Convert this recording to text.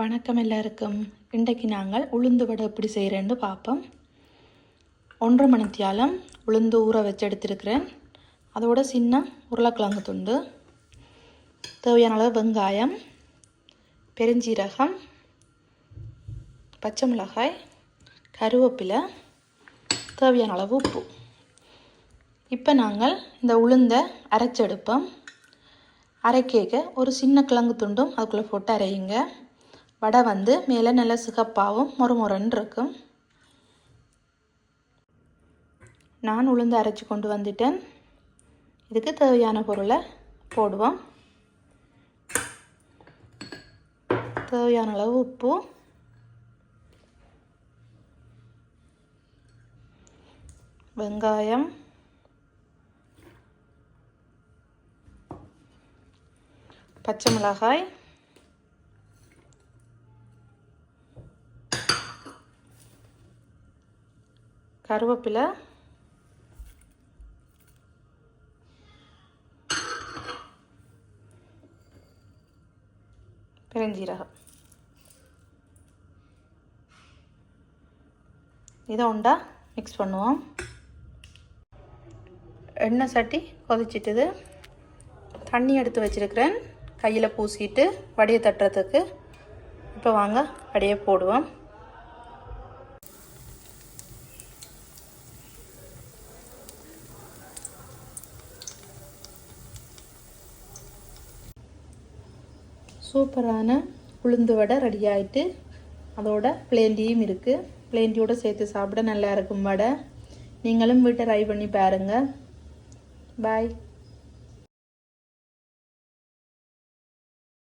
வணக்கம் எல்லாருக்கும். இன்றைக்கு நாங்கள் உளுந்து வடை எப்படி செய்கிறேன்னு பார்ப்போம். ஒன்றரை மணித்தியாலம் உளுந்து ஊற வச்சு எடுத்திருக்கிறேன். அதோட சின்ன உருளைக்கிழங்கு துண்டு தேவையான அளவு வெங்காயம் பெருஞ்சீரகம் பச்சை மிளகாய் கருவேப்பிலை தேவையான அளவு உப்பு. இப்போ நாங்கள் இந்த உளுந்தை அரைச்செடுப்போம். அரைக்கேக்க ஒரு சின்ன கிழங்கு துண்டும் அதுக்குள்ளே போட்டு அரையுங்க. வடை வந்து மேலே நல்லா சிகப்பாகவும் மொறுமொறுன்னு இருக்கும். நான் உளுந்து அரைச்சி கொண்டு வந்துட்டேன். இதுக்கு தேவையான பொருளை போடுவோம். தேவையான அளவு உப்பு. வெங்காயம். பச்சை மிளகாய். கருவேப்பிலை. பெருஞ்சீரகம். இதை உண்டா? மிக்ஸ் பண்ணுவோம். எண்ணெய் சட்டி கொதிச்சிட்டுது. தண்ணி எடுத்து வச்சிருக்கிறேன். கையில் பூசிட்டு வடியை தட்டுறதுக்கு. இப்போ வாங்க வடியை போடுவோம். சூப்பரான உளுந்து வடை ரெடி ஆகிட்டு அதோட பிளேண்டியும் இருக்குது பிளேண்டியோடு சேர்த்து சாப்பிட நல்லா இருக்கும் வடை. நீங்களும் வீட்டை ட்ரை பண்ணி பாருங்கள் பாய்